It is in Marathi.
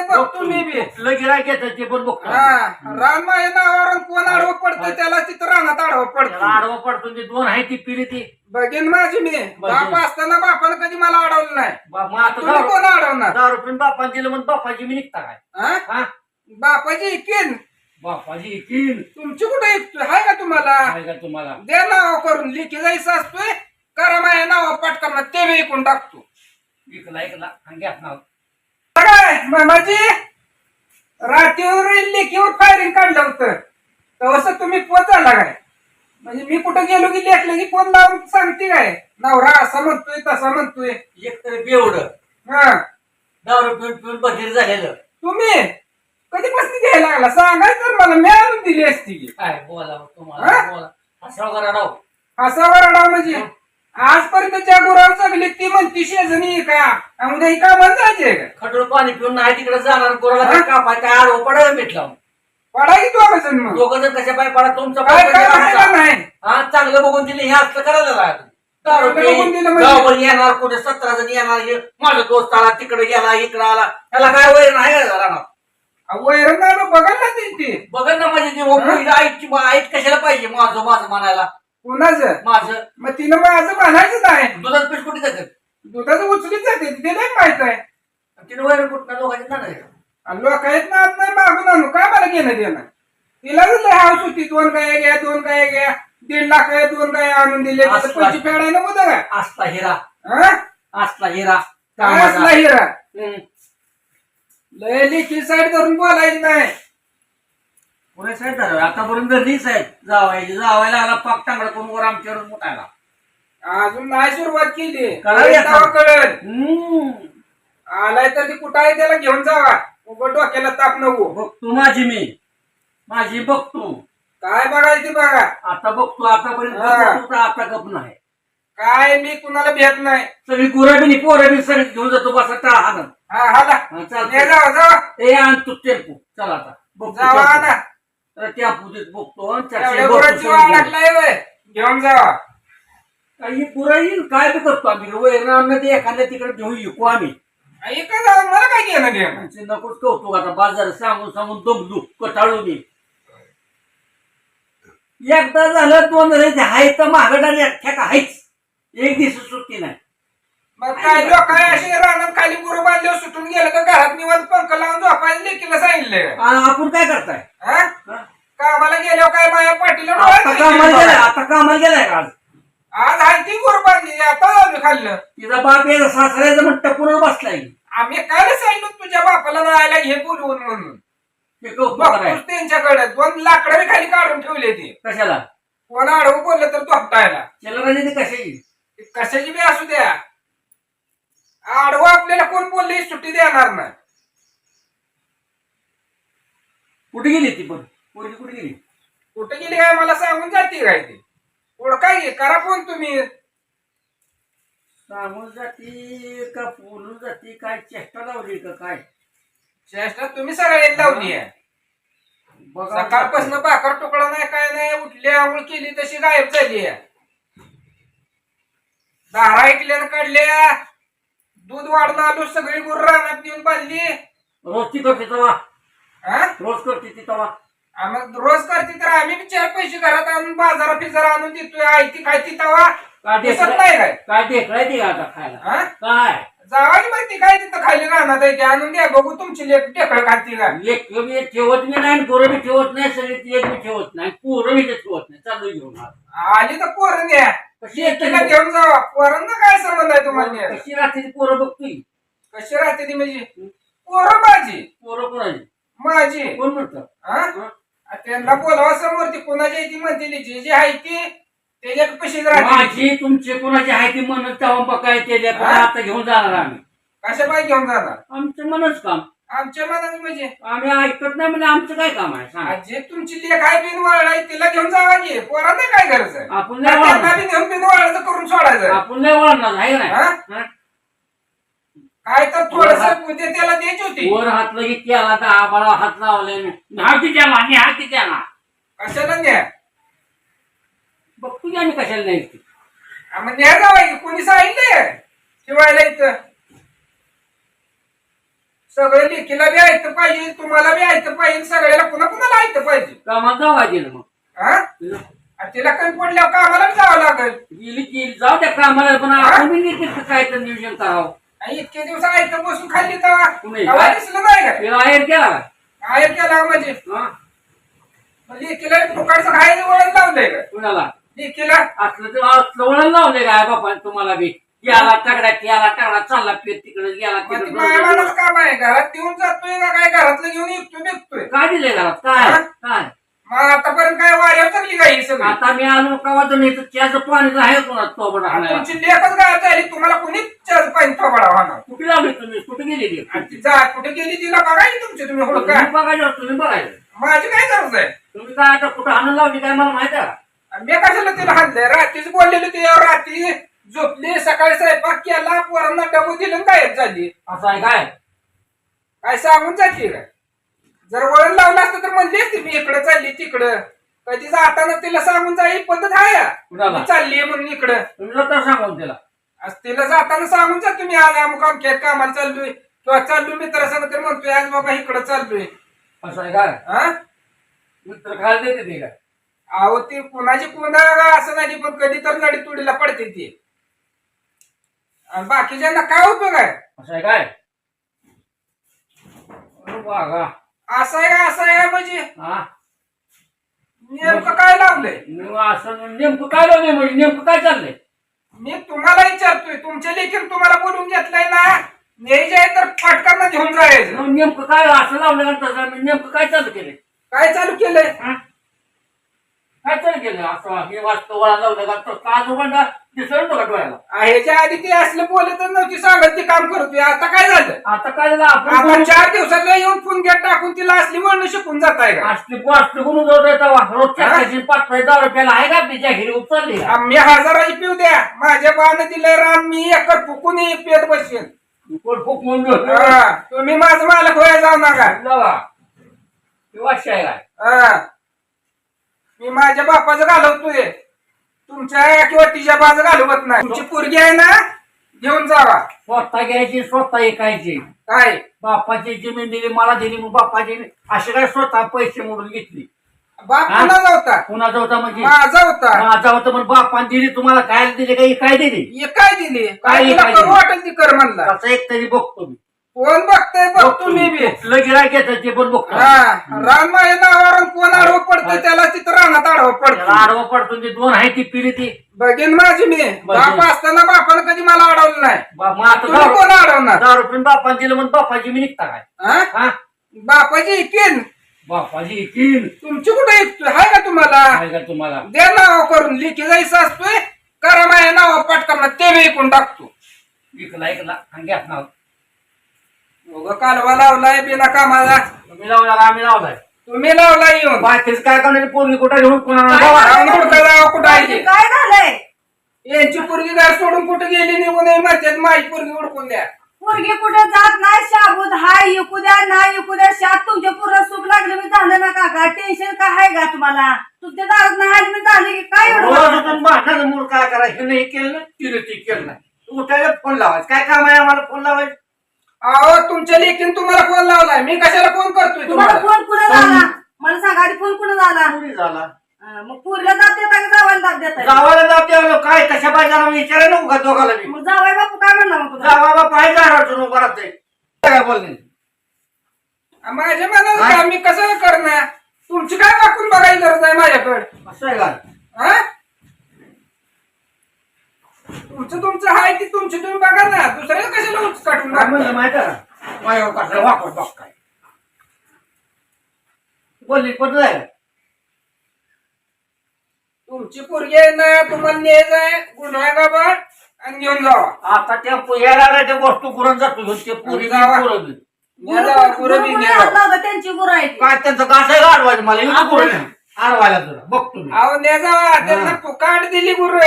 नाही बघतो. मी बी. गिराय घेतात ते पण बघतो. हा नावावर कोण आडवं पडतं त्याला तिथं रानात आडवं त्याला पडतं. आडवा पडतो ते दोन आहे ती पिढी ती. बघेन माझी मी. बाप असताना बापानं कधी मला अडवलं नाही. बा- मग आता तुम्ही दारू कोण अडवणार? दारू पिऊन बापान दिलं म्हणून बापाची मी निघता काय? हा? हा? बापाची इकीन. बापाची तुमची कुठे इक- आहे का तुम्हाला? काय का तुम्हाला? द्या नाव करून लिखी जायचं असतोय. करा माझ्या नाव पटकन ते बी ऐकून टाकतो. इकला. आणि घ्या नाव. काय मामाजी रात्रीवर लेखीवर फायरिंग काढलं होतं. तसं तुम्ही पोच आला काय? म्हणजे मी कुठं गेलो की लेखलं की फोन लावून सांगते काय? नवरा असा म्हणतोय तसा म्हणतोय. एक तरी बेवड. हा. दारू पिऊन पिऊन बधीर झालेलं. तुम्ही कधीपासून घ्यायला लागला? सांगायचं मला मी आणून दिली असती. की. काय बोला तुम्हाला हा? बोला. हसाव करा राव. असा वरडा म्हणजे? आजपर्यंत ती म्हणती शेजणी का? आणि उद्या ही कामाला जायचे का? पाणी पिऊन नाही तिकडे जाणार कोणाला? काय कापाय काय आडवं पडायला भेटला पडा की तू मग? दोघं जण कशा पाय पडा तुमचा काय पाय काय पडला. नाही? हा चांगलं बघून दिले हे असं करायला लागलं. दारू चांगलं बघून दिलं पिऊन म्हणजे? गावावर येणार कुठे सतरा जण येणार हे माझा दोस्त आला तिकडे गेला इकडे आला. त्याला काय वैर नाही का राहणार वैरण नाही बघायला ना ती ती. बघा ना माझी ती मुलगी आईची आईत कशाला पाहिजे माझं माझं म्हणायला? कुणाचं? माझं. मग तिनं माझं म्हणायचं नाही दुधात पीठ कुठे जातात दुधाचं उचलीच जाते ते नाही माहीत आहे. तिने वैर कुठं दोघांची ना नाही आणि लोक आहेत ना नाही मागून आणू. काय मला घेणं देणं? तिला लय हाऊस होती दोन गाय घ्या दोन गाय घ्या दीड लाख आहे दोन गाय आणून दिले असं पैसे फेडायला होतं का असला हिरा. हा? असला हिरा. काय असला हिरा. हम्म. लय लेखी साईड धरून बोलायचं नाही. पुरे साहेब झालं आतापर्यंत घरीच आहे जावायची जावायला आला पाक टांगडा करून वर आमच्यावर मुठायला. अजून नाही सुरुवात केली करावी आता. तेव्हा कळेल हम्म. आलाय तर ती कुठं आहे त्याला घेऊन जावा उघड डोक्याला ताप नको बघतो माझी मी माझी बघतो काय बघायची बघा आता बघतो आतापर्यंत हा. बघतो आता गप नाही काय मी कुणाला भेट नाही सगळी गुराबी पोराबी सगळी घेऊन जातो बसा हाणत. हा हा ना. हा, ये चालतंय. जावा जावा ए आण तू टेम्पो चला आता बघतो जावा. ना तर टेम्पो देत बघतो आणि चारशे एवढ्या बघतो गुराची सगळी वाळ गुरं. टाकलाय व्हय. घेऊन जावा काही पुरा येईल काय बी करतो आम्ही. वैरण ते एखाद्या तिकडे घेऊन विकू आम्ही. ऐका जावा मला काय घेणं देणं? आमचे नकोच कौतुक आता बाजार सांगून सांगून दमलू कटाळू मी एकदा झालं दोन झाले हाय तर महागडाने अख्ख्या का हायच. एक दिवस सुट्टी नाही. मग काय लोक काय असे रानात खाली गुरु बांधल्यावर सुटून गेलं का घरात निवांत पंख लावून झोपायला लेकीला सांगितलंय? का? आणि आपण काय करताय? हा? कामाला गेल्यावर काय माझ्या पाठीला आता कामाला गेलाय आता कामाला गेलाय का आज? आज आहे ती गुरु बांधली आता आम्ही खाल्लं. तिचा बाप याचा सासऱ्याचं म्हणतं पुढे बसलाय. आम्ही काय सांगितलं तुझ्या बापाला राहायला घे बोलवून म्हणून? ते कौतुक बघ कराय त्यांच्याकडे दोन लाकडं बी खाली काढून ठेवले ते. कशाला? कोणा आडवं बोललं तर धोपटायला. चिल्लराने ते कशाची? कशाची बी असू द्या. आडवं आपल्याला कोण बोलले सुट्टी देणार नाही. कुठे गेली ती पण? पोरगी कुठे गेली? कुठे गेली काय मला सांगून जाते काय ते? ओळखाय घे? करा फोन तुम्ही. सांगून जाती का बोलून जाती? काय चेष्टा लावली का काय? चेष्टा तुम्ही सगळ्यांनी लावली आहे. बघा सकाळपासून भाकर तुकडा नाही काय नाही उठली आंघोळ केली तशी गायब झाली आहे. दारा ऐकल्यानं काढल्या. दूध वाढून आलो सगळी गुरु रानात नेऊन बांधली रोज ती करते तवा. हा रोज करते ती तवा. आम्ही रोज करते तर आम्ही बी चार पैसे घरात आणून बाजारा फिजारा आणून देतोय. आयती खायती तवा. काय दिसत ढेकळं- नाही काय? काय ढेकळाय ती आता खायला? हा? काय? जावानी माहिती काय तिथं खाली राहणार आहे ते. आणून द्या बघू तुमची लेख ढेकळ खाती का? लेक बी ठेवत नाही आणि पोरं बी ठेवत नाही सगळी ती एक बी ठेवत नाही. पोरं ते ठेवत नाही. चालू घेऊन. आली तर पोरं द्या कशी येते तिला घेऊन जावा. पोरांना काय संबंध आहे तुम्हाला कशी राहते ती पोरं बघतोय? कशी राहते ती म्हणजे? पोरं माझी. पोरं कोणाची? माझी. कोण म्हणतं? हा? त्यांना बोलावा समोर ती कोणाची ती म्हणते जे जे आहे ती त्याच्या कशीच राहते माझी तुमची कोणाची आहे ती म्हणत तेव्हा बघाय त्याच्याकडे हा? आता घेऊन जाणार आम्ही. कशा पाय घेऊन जाणार? आमचं मनच काम. आमच्या मनात म्हणजे? आम्ही ऐकत नाही म्हणजे आमचं काय काम आहे? सांगा. जे तुमची लेख आहे बिन आहे तिला घेऊन जावा की? पोरांना काय आहे? आपण नाही त्यांना वाढणार बी करून सोडायचं. आपण नाही वाढणार आहे हा? नाही? काय तर थोडस उद्या त्याला द्यायची होती. वर हात लगेच केला तर आबाळा हात लावले. हाती त्याला आणि हाती त्याला कशाला द्या बघतो की आम्ही कशाला नाही ते. आ, मग न्या जावा की? कोणी सांगितलंय? ठेवायला इथं. सगळं लेकीला बी ऐकतं पाहिजे तुम्हाला बी ऐकतं पाहिजे सगळ्याला पुन्हा कुणाला ऐकतं पाहिजे. कामात जावायचे ना मग. हा? आणि तिला कमी पडल्यावर कामाला बी जावं लागेल. गेली की जाऊ त्या कामाला पण आपण बी नीट काय तर नियोजन करावं. इतके दिवस ऐकतं बसून खाल्ली काय? दिसलं नाही का? तिला आहेर केला का? आयर केला म्हणजे? हा? फुकाडचं खायचं वळण लावलंय का? कुणाला? लेकीला असलं तर असलं वळण लावले काय बापा तुम्हाला बी. याला तगडा याला तगडा चालला पेट तिकडे गेला मग ती तिकडे मायामानाचं काम आहे घरात देऊन जातोय का काय? घरातलं घेऊन निघतोय निघतोय. काय दिले घरात? काय? हा? काय? मग आतापर्यंत काय वाऱ्यावर चालली का ही सगळी? आता मी आलो कवा त्याचं पाणी आहे कोणा आणि तुमची लेखच गायब झाली. तुम्हाला कोणी चार पाणी थोबाडा होणार कुठे लावली तुम्ही कुठे गेली ती? आणि ती जा कुठे गेली तिला बघायची तुमची. तुम्ही हुडका. तुम्ही तुम्ही बघायचं माझी काय गरज आहे? तुम्ही काय आता कुठं आणून लावली काय मला माहिती आहे का? आणि मी कशाला तिला हाणलंय? रात्रीच बोललेलं ते रात्री झोपली सकाळी स्वयंपाक केला पोरांना डबू दिलं आणि गायब झाली. असं आहे काय? काय सांगून जाते काय जर वळण लावलं असतं तर म्हणली असती मी इकडं चालली तिकडं. कधी जाताना तिला सांगून जाईल पद्धत आहे. या. कुणाला? मी चालली म्हणून इकडं. तर सांगून तिला. आज तिला जाताना सांगून जा तुम्ही आज अमुक अमक्या कामाला चाललोय. किंवा चाललोय मित्रासंग तर म्हणतोय आज बाबा इकडं चाललोय. असं आहे काय हा मित्र खायला देते ते काय अहो ती कुणाची पुन्हा असं नाही पण कधी तर नडी तुडीला पडते ती. आणि बाकीच्यांना काय उपयोग आहे? असं आहे काय? अरे बागा असं आहे का असं आहे का म्हणजे? हा. नेमकं काय लावलंय असं नेमकं काय लावलंय म्हणजे? नेमकं काय चाललंय? मी तुम्हाला विचारतोय तुमच्या लेखीन तुम्हाला बोलून घेतलंय ना? न्यायचे आहे तर फटकांना घेऊन जायचं. नेमकं काय असं लावलं का तसं मी नेमकं काय चालू केलंय? काय चालू केलंय? हा? काय चालू केलं असं? मी वाचतो वळा लावलं का डोळ्याला? ह्याच्या आधी ती असलं बोलतच नव्हती सांगत ती काम करतोय आता काय झालं? आता काय झालं? आपण बोलू- चार दिवसातला येऊन फोन घेत टाकून तिला असली म्हणून शिकून जात आहे का? असली असली कोण उजवत रोजच्या हा? पाच पैसे दहा रुपयाला आहे का? तिच्या हिरी उचलली का? आम्ही हजाराची पिऊ द्या. माझ्या बानं दिलंय रान मी एकर फुकून पेट बसेन कोण खूप म्हणून हा, तुम्ही माझं मालक व्हायला जाऊ नका. वाशी आहे काय हा. मी माझ्या बापाचं घालवतोय. तुमच्या किंवा तिच्या बाजू घालवत नाही. तुमची पोरगी आहे ना घेऊन जावा. स्वतः घ्यायची स्वतः ऐकायची. काय? बापाची जमीन दिली मला दिली मग बापाची असे काय स्वतः पैसे मोडून घेतली. बाप हा? कुणाचा होता? कुणाचा होता म्हणजे? माझा होता. माझा होता पण बापान दिली तुम्हाला काय दिली काही काय दिली? हे काय दिली? काय काय तुला काय करू दिली? वाटेल ती कर म्हणला. त्याचा एक तरी बघतो मी. कोण बघतोय बघतो मी. बी. कुठलं गिरायक येतं ते पण बघतो. हा रान माझ्या नावावर कोण आडवं पडतं. त्याला तिथं रानात आडवं त्याला पडतं आडवं पडतो ते दोन आहे ती पिढी ती. बघीन माझी मी. बाप असताना बापानं कधी मला अडवलं नाही. बा- मग आता तुम्ही दारू कोण अडवणार? दारू पिऊन बापान दिलं म्हणून बापाची मी निघता काय? हा? हा? बापाची इकीन. बापाची तुमची कुठे इकतोय हाय का तुम्हाला? काय का तुम्हाला? द्या नाव करून लिखी जायचं असतोय. करा माझ्या नाव पटकन ते बी इकून टाकतो. इकला ऐकला आणि नाव. उगा कालवा लावलाय बिना कामाला तुम्ही लावला का? आम्ही लावलाय. तुम्ही लावलाय येऊन. बाकीच काय करणार? पोरगी कुठं घेऊन कोणाला काय जावा. कुठं आहे? ते. काय झालंय? यांची पोरगी घर सोडून कुठे गेली? निघून ये म्हणतात माझी पोरगी उडकून द्या. पोरगी कुठे जात नाही? शाबूत हाय इकू द्या नाही इकू द्या. शात तुमच्या पूर्ण सुख लागलं मी झालं ना काका? टेन्शन काय आहे का तुम्हाला? तुमच्या दारात नाही आली मी झाले की काय एवढं रोज मूळ काय करायचं? हे नाही केलं ना तिने ते केलं नाही. उठायला फोन लावायचं. काय काम आहे आम्हाला? फोन लावायचं. अहो तुमच्या लेखीन तुम्हाला फोन लावलाय. मी कशाला फोन करतोय तुम्हाला तुम्हाला? फोन कुणा झाला? मला सांगा आधी फोन कुणा झाला? कोणी झाला? अं, मग पुरीला दाब देता का जावायला दाब देता? गावाला जाऊ द्यावं काय कशा पाहिजे विचारायला नको का दोघाला मी. मग जावाय बापू काय म्हणला मग तुला? जावा बाबा आहे झाडावर उभा राहते काय बोलणे? माझ्या मनात हा? मी कसं करणार? तुमची काय वाकून बघायची गरज आहे माझ्याकडे? असं आहे का? हा? तुमचं तुमचं आहे ती तुमची तुम्ही बघा ना. दुसऱ्या कशाला उंच काढून काय म्हणलं? माहिती आहे का? माझ्यावर कसं वापर बघ काय बोलली पद्धत आहे तुमची पोरगी आहे ना तुम्हाला न्यायचं आहे. गुन्हा गाबा आणि घेऊन जावा. आता त्या यायला त्या वस्तू करून जातो. घेऊन ते पुरी जावा. पोरं. न्या जावा, गुरं बी न्या. जावा. होता त्यांची गुरं आहे ती. काय त्यांचं घास आहे का अडवायचं मला येऊ नको अडवायला तुला बघतो मी. अहो न्या जावा. त्यांना फुकाट दिली गुरु.